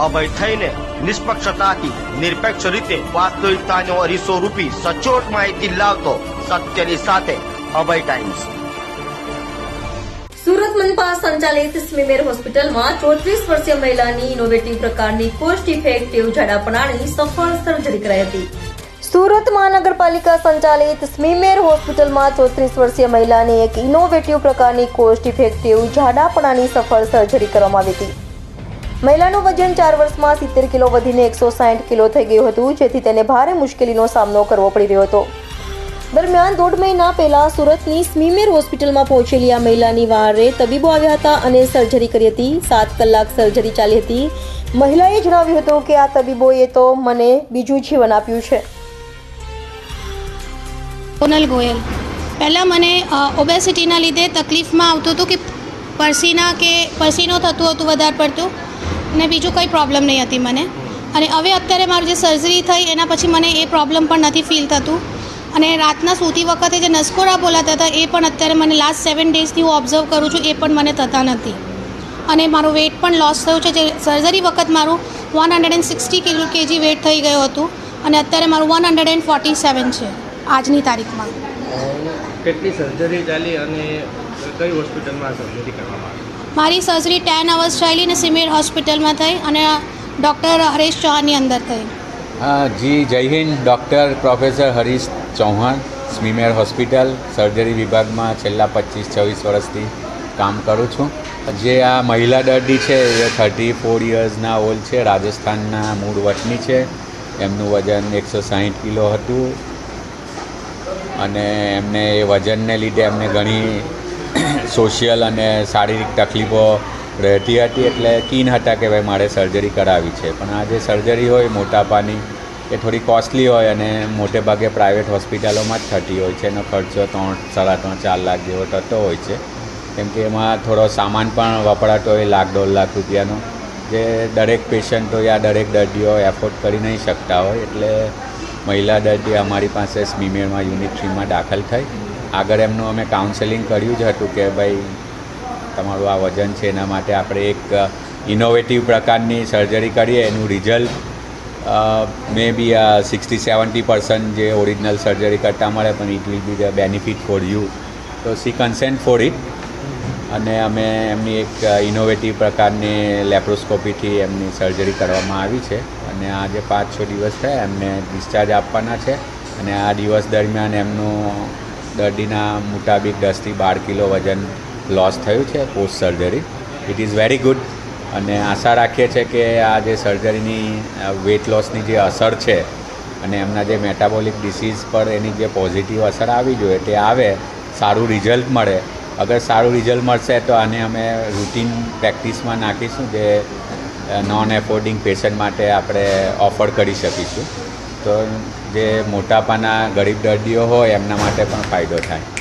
અભય થઈને નિષ્પક્ષતાથી નિરપેક્ષ રીતે વાસ્તવિકતાનો અરીસો રૂપી સચોટ માહિતી લાવતો સત્યની સાથે અભય ટાઈમ્સ સુરત મનપા સંચાલિત સ્મીમેર હોસ્પિટલમાં ચોત્રીસ વર્ષીય મહિલાની ઇનોવેટિવ પ્રકારની કોસ્ટ ઇફેક્ટિવ ઝાડાપણાની સફળ સર્જરી કરાઈ હતી સુરત મહાનગરપાલિકા સંચાલિત સ્મીમેર હોસ્પિટલમાં ચોત્રીસ વર્ષીય મહિલાની એક ઇનોવેટિવ પ્રકારની કોસ્ટ ઇફેક્ટિવ ઝાડાપણાની સફળ સર્જરી કરવામાં આવી હતી મહિલાનું વજન ચાર વર્ષમાં સિત્તેર કિલો વધીને એકસો સાઠ કિલો થઈ ગયું હતું, જેથી તેને ભારે મુશ્કેલીનો સામનો કરવો પડી રહ્યો હતો. દરમિયાન દોઢ મહિના પહેલા સુરતની સ્મીમેર હોસ્પિટલમાં પહોંચેલી આ મહિલાની વારે તબીબો આવ્યા હતા અને સર્જરી કરી હતી. સાત કલાક સર્જરી ચાલી હતી. મહિલાએ જણાવ્યું હતું કે આ તબીબોએ તો મને બીજું જીવન આપ્યું છે. સોનલ ગોયલ. પહેલાં મને ઓબેસિટીના લીધે તકલીફમાં આવતું હતું કે પરસીના કે પરસીનો થતું હતું, વધારે પડતું. અને બીજું કંઈ પ્રોબ્લેમ નહીં હતી મને. અને હવે અત્યારે મારું જે સર્જરી થઈ, એના પછી મને એ પ્રોબ્લેમ પણ નથી ફીલ થતું. અને રાતના સૂતી વખતે જે નસકોરા બોલાતા હતા, એ પણ અત્યારે મને લાસ્ટ સેવન ડેઝથી હું ઓબ્ઝર્વ કરું છું, એ પણ મને થતા નથી. અને મારું વેઇટ પણ લોસ થયું છે. જે સર્જરી વખત મારું one hundred and sixty kilo KG weight થઈ ગયું હતું. અને અત્યારે મારું one hundred and forty seven છે, આજની તારીખમાં. કેટલી સર્જરી ચાલી અને કઈ હોસ્પિટલમાં સર્જરી કરવામાં આવી? મારી સર્જરી ટેન અવર્સ ચાલી ને સિમેર હોસ્પિટલમાં થઈ અને ડૉક્ટર હરેશ ચૌહાણની અંદર થઈ. જી, જય Hind, doctor professor Harish Chauhan SMIMER hospital, surgery વિભાગમાં છેલ્લા પચીસ છવ્વીસ વર્ષથી કામ કરું છું. જે આ મહિલા દર્દી છે, એ થર્ટી ફોર યર્સના ઓલ્ડ છે, રાજસ્થાનના મૂળ વતની છે. એમનું વજન એકસો સાહીઠ કિલો હતું. અને એમને એ વજનને લીધે એમને ઘણી સોશિયલ અને શારીરિક તકલીફો રહેતી હતી એટલે કીન હતા કે ભાઈ મારે સર્જરી કરાવી છે. પણ આ જે સર્જરી હોય, મોટાપાની, એ થોડી કોસ્ટલી હોય અને મોટે ભાગે પ્રાઇવેટ હોસ્પિટલોમાં જ થતી હોય છે. એનો ખર્ચો ત્રણ, સાડા ત્રણ, ચાર લાખ જેવો થતો હોય છે. કેમ કે એમાં થોડો સામાન પણ વપરાતો હોય, લાખ, દોઢ લાખ રૂપિયાનો. જે દરેક પેશન્ટો યા દરેક દર્દીઓ એફોર્ડ કરી નહીં શકતા હોય. એટલે મહિલા દર્દી અમારી પાસે સ્મીમેરમાં યુનિટ થ્રીમાં દાખલ થઈ. આગળ એમનું અમે કાઉન્સેલિંગ કર્યું જ હતું કે ભાઈ, તમારું આ વજન છે એના માટે આપણે એક ઇનોવેટિવ પ્રકારની સર્જરી કરીએ. એનું result may be sixty seventy percent જે ઓરિજિનલ સર્જરી કરતાં મળે, પણ it will be the benefit for you તો સી કન્સેન્ટ ફોર ઇટ અને અમે એમની એક ઇનોવેટિવ પ્રકારની લેપ્રોસ્કોપીથી એમની સર્જરી કરવામાં આવી છે. અને આજે પાંચ છ દિવસ થયા, એમને ડિસ્ચાર્જ આપવાના છે. અને આ દિવસ દરમિયાન એમનું દર્દીના મુતાબિક દસથી બાર કિલો વજન લોસ થયું છે post surgery it is very good અને આશા રાખીએ છીએ કે આ જે સર્જરીની વેઇટ લોસની જે અસર છે અને એમના જે મેટાબોલિક ડિસીઝ પર એની જે પોઝિટિવ અસર આવી જોઈએ તે આવે, સારું રિઝલ્ટ મળે. અગર સારું રિઝલ્ટ મળશે તો આને અમે રૂટીન પ્રેક્ટિસમાં નાખીશું જે નોન એફોર્ડિંગ પેશન્ટ માટે આપણે ઓફર કરી શકીશું. તો જે મોટાપાના ગરીબ દર્દીઓ હોય એમના માટે પણ ફાયદો થાય.